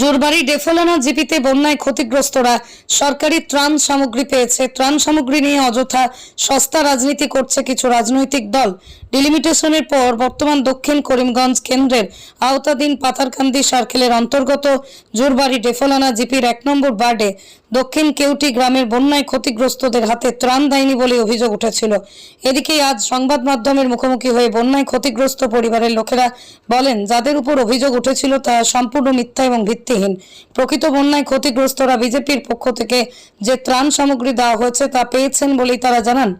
জোরবাড়ি ডেফোলানা জিপিতে বন্যায় ক্ষতিগ্রস্তরা সরকারি ত্রাণ সামগ্রী পেয়েছে। ত্রাণ সামগ্রী নিয়ে অযথা সস্তা রাজনীতি করছে কিছু রাজনৈতিক দল। ডিলিমিটেশনের পর বর্তমান দক্ষিণ করিমগঞ্জ কেন্দ্রের আওতাধীন পাথারকান্দি সার্কেলের অন্তর্গত জোরবাড়ি ডেফোলানা জিপির এক নম্বর ওয়ার্ডে দক্ষিণ কেউটি গ্রামের বন্যায় ক্ষতিগ্রস্তদের হাতে ত্রাণ দেয়নি বলে অভিযোগ উঠেছিল। এদিকে আজ সংবাদ মাধ্যমের মুখোমুখি হয়ে বন্যায় ক্ষতিগ্রস্ত পরিবারের লোকেরা বলেন, যাদের উপর অভিযোগ উঠেছিল তা সম্পূর্ণ মিথ্যা এবং ভিত্তিহীন। প্রকৃত বন্যায় ক্ষতিগ্রস্তরা বিজেপির পক্ষ থেকে যে ত্রাণ সামগ্রী দেওয়া হয়েছে তা পেয়েছেন বলেই তারা জানান।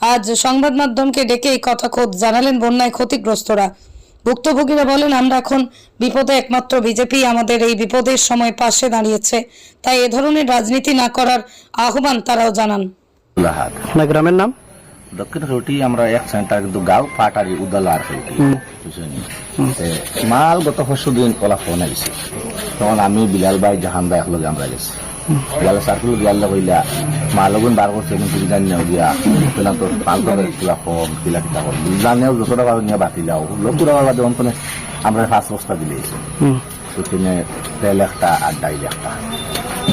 আজ সংবাদ মাধ্যমকে ডেকে এই কথা খোদ জানালেন বন্যায় ক্ষতিগ্রস্তরা। ভুক্তভোগীরা বলেন আমরা এখন বিপদে একমাত্র বিজেপি আমাদের এই বিপদের সময় পাশে দাঁড়িয়েছে। তাই এ ধরনের রাজনীতি না করার আহ্বান তারাও জানান। আপনার গ্রামের নাম? দক্ষিণ খেউটি আমরা এক সেন্টার কিন্তু গাঁও পাটারি উদালার খেউটি মাল গত পরশু দিন ওলা ফোন আইছে। তখন আমি বিলাল ভাই জাহান ভাই একলগে আমরা গেছি। বিলাল সার্কুল গিয়াল হইলা মাল লগুন বার করছে কিন্তু নেও দিয়া। পেলাম তো পাল করে কিলা ফোন কিলা কিলা কর বিধান নেও যত টাকা নিয়ে বাতি যাও লোক টাকা বাদে অন্তনে আমরা পাঁচ বস্তা দিলেছি ওখানে তেল একটা আর ডাইল একটা।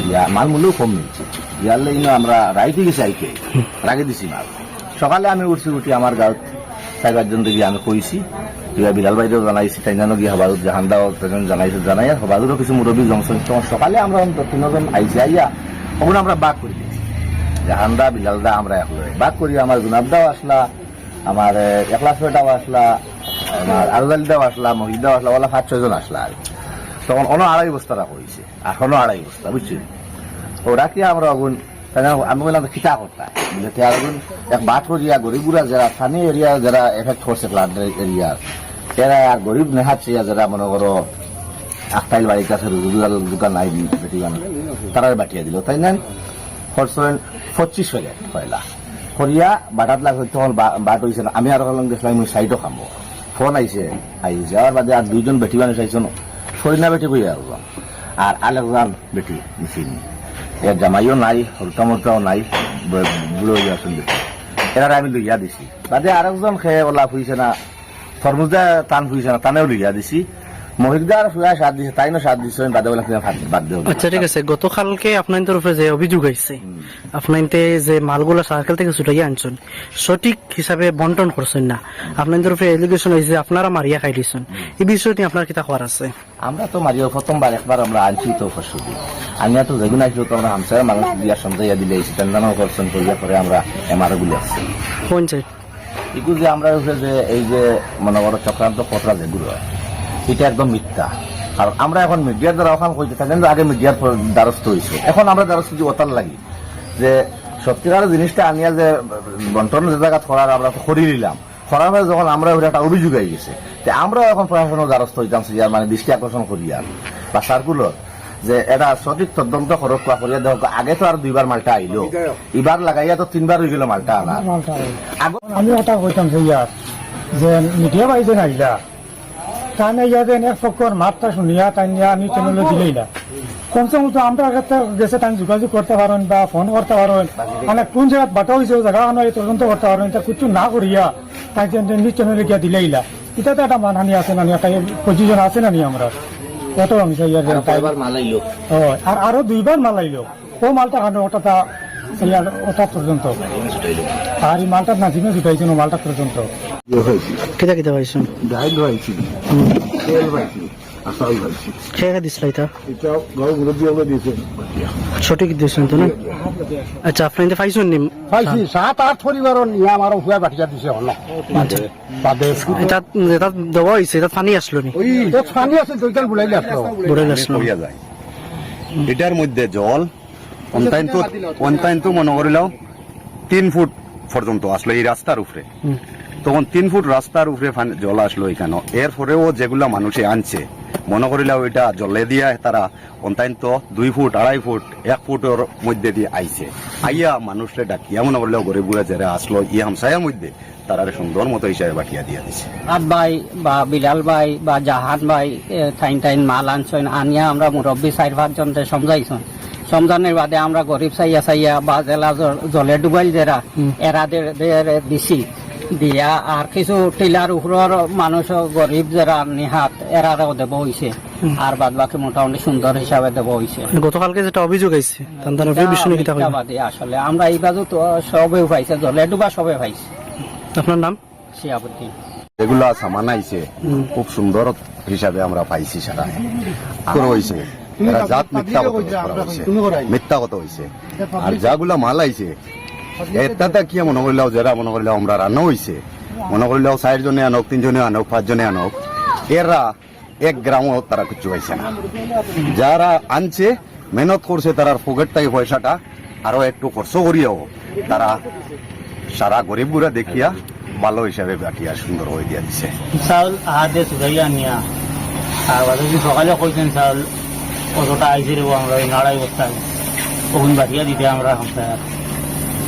ইয়া মাল মূল্যও কম নিচ্ছে ইয়ার লেগে আমরা রাইতে গেছি আইকে। রাগে দিছি মাল। সকালে আমি উঠছি উঠি আমার গাঁত চার পাঁচজন থেকে আমি কইছি ইয়া বিলাল বাইরেও জানাইছি তাই জানো গিয়ে হবাদুর জাহান দাও জানাইছে, জানাই আর কিছু মুরব্বী জংশন সকালে আমরা তিনজন আইসি আইয়া ওগুলো আমরা বাক করে দিয়েছি জাহান দা বিলাল দা, আমরা এক লগে বাক করি আমার গুনাব দাও আসলা আমার একলা ছয়টাও আসলা আমার আরদালি দাও আসলা মহিদ দাও আসলা, ওলা পাঁচ, ছয়জন আসলা আর তখন অন্য আড়াই বস্তা রাখা হয়েছে এখনও আড়াই বস্তা বুঝছি ওরা কি আমরা তাহলে আমি বললাম খিতা তে এক বাট করিয়া গরিবগুলা যারা স্থানীয় এরিয়া যারা এফেক্ট করছে ফ্লাড এরিয়া এরা গরিব নেহাচ্ছে যারা মনে করো আখটাইল বাড়ির কাছে রুজুদার দোকান নাই বেটি গান তারা বাটিয়া দিল, তাই না? খরচ পঁচিশ হাজার পয়লা করিয়া বাটাত লাগ তখন বাট হয়েছে আমি আর হলাম গেছিলাম আমি সাইডও খামো। ফোন আইছে আই যাওয়ার বাদে আর দুইজন বেটি মানুষ আইছে সরিনা বেটি কইয়া আসলাম আর আলেকজান বেটি মিছিল এর জামাইও নাই হলকা মরকাও নাই বুড়ো হয়ে আসুন বেটি। এরা আমি লইয়া দিছি। বাদে আরেকজন খেয়ে ওলা ফুইছে না ফরমুজা টান ফুইছে না টানেও লইয়া দিছি। মহিকদার ফুয়া সাত দিছে তাইনও সাত দিছে বাদে বলে বাদ দেও। আচ্ছা ঠিক আছে গতকালকে আপনার তরফে যে অভিযোগ আইছে আপনার যে মালগুলা সার্কেল থেকে ছুটাই আনছেন সঠিক হিসাবে বন্টন করছেন না। আপনার তরফে এলিগেশন হয়েছে আপনারা মারিয়া খাই দিচ্ছেন এই বিষয়টি আপনার কিতা খবর আছে? আমরা তো মারিও প্রথমবার একবার আমরা আনছি তো ফসলি আনিয়া তো যেগুলো আসলো তো আমরা হামসার মানুষ দিয়া সমঝাইয়া দিলে সিদ্ধান্ত করছেন করিয়া পরে আমরা এমআরও গুলি আসছি পঞ্চায়েত এগুলো যে আমরা হচ্ছে যে এই যে মনে করো চক্রান্ত খতরা যেগুলো হয়, এটা একদম মিথ্যা। আর আমরা এখন মিডিয়ার দ্বারা ওখান কইতে থাকেন আগে মিডিয়ার দ্বারস্থ হয়েছে এখন আমরা দ্বারস্থ যে ওতার লাগি। যে সত্যিকার জিনিসটা আনিয়া যে বন্টন যে জায়গা করার আমরা তো করি নিলাম। করার পরে যখন আমরা ওটা একটা অভিযোগ হয়ে গেছে যে আমরাও এখন প্রশাসনের দ্বারস্থ হইতাম মানে দৃষ্টি আকর্ষণ করি আর বা সার্কুলার যে এটা সঠিক তদন্ত করক বা করিয়া দেওয়া আগে তো আর দুইবার মালটা আইলো এবার লাগাইয়া তো তিনবার হয়ে গেল মালটা আনা আগে আমি ওটা কইতাম যে ইয়ার যে মিডিয়া বাইদে নাইলা তাই ইয়াতে এক পক্ষর মাতটা শুনিয়া তাই নিয়ে আমি চ্যানেলে দিলেই না। কমসে কম তো আমরা গেছে তাই যোগাযোগ করতে পারেন বা ফোন করতে পারেন মানে কোন জায়গায় বাটা হয়েছে জায়গা আনো তদন্ত করতে পারেন তা কিছু না করিয়া তাই নিজ চ্যানেলে গিয়া দিলেই না। এটা তো একটা মানহানি আছে না নি, একটা পজিশন আছে না নি আমরা কত অংশ ইয়ার মালাইলো ও, আর আরও দুইবার মালাই লোক ও মালটা কাটো ওটা ইয়ার ওটা পর্যন্ত আর এই মালটা নাজিমে জুটাইছিল মালটা পর্যন্ত কিতা কিতা পাইছেন ডাইল তেল দিছিল এটা? এটা গাঁও সঠিক দিয়েছেন তো না? আচ্ছা আপনার পাইছেন নি? পাইছি সাত আট নিয়ে আমার হুয়া বাটিয়া দিছে হল। বাদে। এটা এটা দেওয়া হয়েছে এটা পানি আসলো নি? ওই পানি আছে দুইটার বুলাইলে আসলো আসলো এটার মধ্যে জল অন্তাইন তো অন্তাইন তো মনে করিলাম তিন ফুট পর্যন্ত আসলো এই রাস্তার উপরে। তখন তিন ফুট রাস্তার উপরে জল আসলো এখানে এরপরেও যেগুলা মানুষে আনছে মনে করিলাম ওইটা জলে দিয়া তারা অন্তাইন দুই ফুট আড়াই ফুট এক ফুটের মধ্যে দিয়ে আইছে। আইয়া মানুষরে ডাকিয়া মনে করলেও গরিবগুলা যারা আসলো ই হামসায়ের মধ্যে তারা সুন্দর মতো হিসাবে বাটিয়া দিয়া দিছে। আট ভাই বা বিলাল ভাই বা জাহান ভাই এ, টাইন টাইন মাল আনছেন আনিয়া আমরা মুরব্বী চার পাঁচজন সমঝাইছেন সমঝানোর বাদে আমরা গরিব চাইয়া চাইয়া বা জেলা জ- জলে ডুবাইল যারা এরাদের দের দিছি। দিয়া আর কিছু টিলার উপরের মানুষ গরিব যারা নিহাত এরারও দেব হইছে। আর বাদ বাকি মোটামুটি সুন্দর হিসাবে দেবো হয়েছে গতকালকে যেটা অভিযোগ আইছে উপরে? মিথ্যাবাদী আসলে। আমরা এই বাজু তো সবে পাইছে জলে ডুবা সবে পাইছে আপনার নাম? শিয়াবুদ্দিন। যেগুলা সামান আইছে খুব সুন্দর হিসাবে আমরা পাইছি সারা করে হইছে। এরা জাত মিথ্যা কত হইছে। মিথ্যা কত হইছে। আর যাগুলা মাল আইছে এটাতে কি মনে করলেও যারা মনে করলেও আমরা রান্না হইছে। মনে করলেও চার জনে আনক তিনজনে আনক পাঁচজনে আনক। এরা এক গ্রামও তারা কিছু পাইছে না। যারা আনছে, মেহনত করছে তারার পকেটটাই পয়সাটা আরও একটু খরচ করিয়াও তারা সারা গরিব গুড়া দেখিয়া ভালো হিসাবে বাকিয়া সুন্দর হয়ে দিয়া দিছে। চাউল আহাতে চুরাইয়া নিয়া। আর বাকি সকালে কইছেন চাউল কতটা আইসি রেবো আমরা নাড়াই বস্তায়। ওখান বাড়িয়া দিতে আমরা হামসায়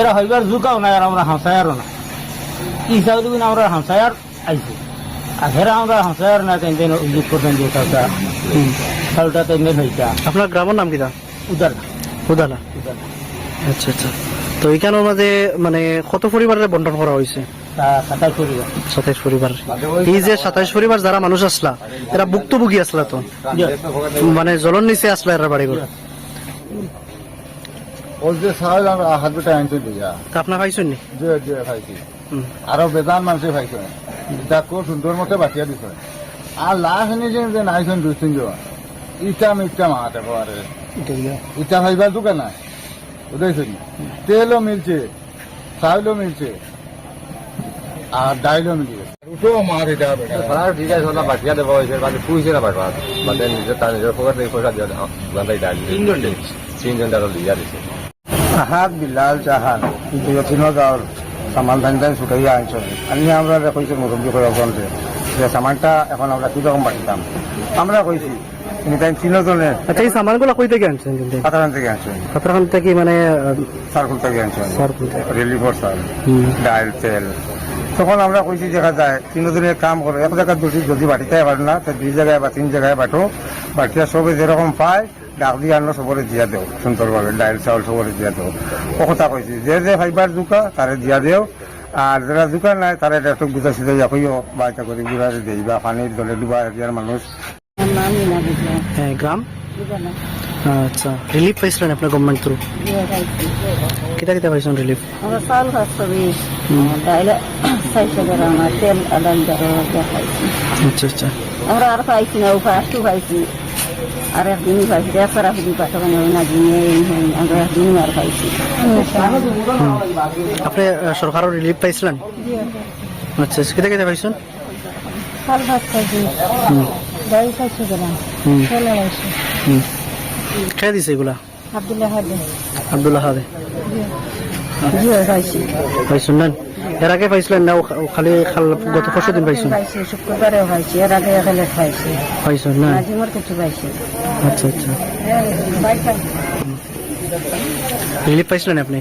এরা হইবার জুকাও না আর আমরা হামসায়ারও না চাউল কিন্তু আমরা হামসায়ার আইছি। আর হেরা আমরা হামসায়ার না তেন অভিযোগ করতেন যে হইতা আপনার গ্রামের নাম কিতা উদার উদালা আচ্ছা আচ্ছা। তো এইখানের মাঝে মানে কত পরিবারের বন্টন করা হয়েছে? সাতাইশ পরিবার। এই যে সাতাইশ পরিবার যারা মানুষ আসলা এরা ভুক্তভোগী আসলা তো? মানে জলন নিচে আসলা এরা বাড়িঘর? ওই যে চাউল আমরা হাত বেটা আনতে দিয়া তা আপনার পাইছেন নি? যে যে খাইছি। হুম। আরও বেদান মানুষে খাইছে। এটা খুব সুন্দর মতো বাটিয়া দিছে। আর লাস্ট এনে যে নাইছেন দুই তিনজন ইটা মিটা মাহাতে পারে ইটা ভাইবার দোকান নাই। বুঝেছেন তেলও মিলছে চাউলও মিলছে আর ডাইলও মিলছে। উঠো মার এটা বেটা। সারা ঠিক আছে ওটা বাটিয়া দেবো হয়েছে মানে পুইছে না বাটবা নিজের তার নিজের পকেট থেকে পয়সা দিয়ে তিনজন তিনজন দিয়া দিছে। হাত বিলাল জাহান। তিনো গাঁৱৰ সামান ধান ধান ছুটাইয়া আনছো আনি আমরা কইছি মুরব্বী করে যে সামানটা এখন আমরা কীরকম পাঠিতাম আমরা কইছি আচ্ছা এই সামানগুলো কই থেকে আনছেন থেকে থেকে মানে সার্কুল থেকে সার্কুল। রিলিফর সার তেল। তখন আমরা কইছি দেখা যায় তিনজনে কাম করো এক জায়গায় দুটি যদি বাটিতে পারো না তো দুই জায়গায় বা তিন জায়গায় বাটো বাটিয়া সবে যেরকম পায় ডাক দিয়ে আনো সবরে দিয়া দেও সুন্দরভাবে ডাইল চাউল সবরে দিয়া দেও। ও কথা কইছি যে যে ফাইবার জুকা তারে দিয়া দেও। আর যারা জুকা নাই তারা এটা একটু বুঝা সিধা ইয়া কইও বা এটা করে গুড়ারে দেই বা পানির দলে ডুবা এরিয়ার মানুষ হ্যাঁ গ্রাম আচ্ছা রিলিফ পাইছিলেন আপনার গভর্নমেন্ট থ্রু কেটা কেটা পাইছেন রিলিফ আমরা চাউল খাচ্ছি ডাইল গ্রাম তেল আদান আচ্ছা আচ্ছা। আমরা আর পাইছি না উপায় পাইছি। আর একদিনই পাইছি একবার একদিন পাঠাবেন না দিনে আমরা একদিনই আর পাইছি আপনি সরকারের রিলিফ পাইছিলেন? আচ্ছা কেটা কেটা পাইছেন? ভাত খাইছি। খেয়ে দিছে এগুলা? আবদুল্লাহ হাদে। আবদুল্লাহ হাদে। জিও পাইছি পাইছেন না? এর আগে পাইছিলেন না খালি খাল গত পরশু দিন পাইছেন? পাইছি শুক্রবারেও পাইছি এর আগে এখানে খাইছি পাইছেন না? নাজিমর কিছু পাইছি। আচ্ছা আচ্ছা। রিলিফ পাইছিলেন আপনি?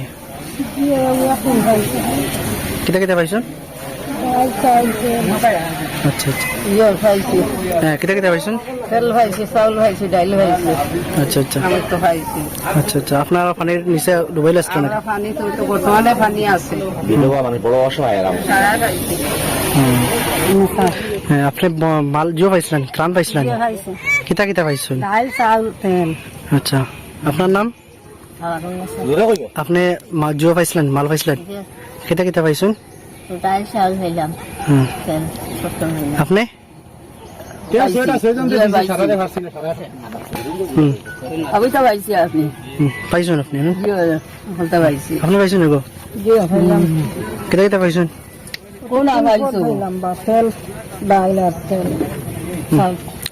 কেটা কেটা পাইছেন? আচ্ছা আচ্ছা। ইয়ে পাইছি। হ্যাঁ কেটা কেটা পাইছেন? তেল পাইছি চাউল পাইছি ডাইল পাইছি আচ্ছা আচ্ছা। আমি তো পাইছি আচ্ছা আচ্ছা। আপনার পানির নিচে ডুবাইলে আসতো না পানি তো তো বর্তমানে পানি আছে। বিধবা মানে বড় অসহায় এরা। সারা পাইছি হ্যাঁ আপনি মাল জিও পাইছিলেন ত্রাণ পাইছিলেন? পাইছি। কিতা কিতা পাইছেন ডাইল চাউল তেল। আচ্ছা। আপনার নাম? আর আপনি জিও পাইছিলেন মাল পাইছিলেন? কিতা কিতা পাইছেন চাউল আপনি? আমি তো পাইছি। আপনি। পাইছেন আপনি আপনি পাইছেন গো? পাইছেন?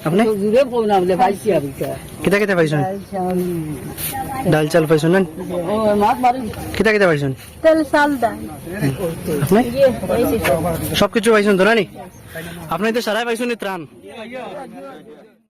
আপনি? পাইছেন? ডাল চাল। পাইছেন আপনি? সবকিছু পাইছেন তো না নি আপনি তো সারাই পাইছো নি ত্রাণ।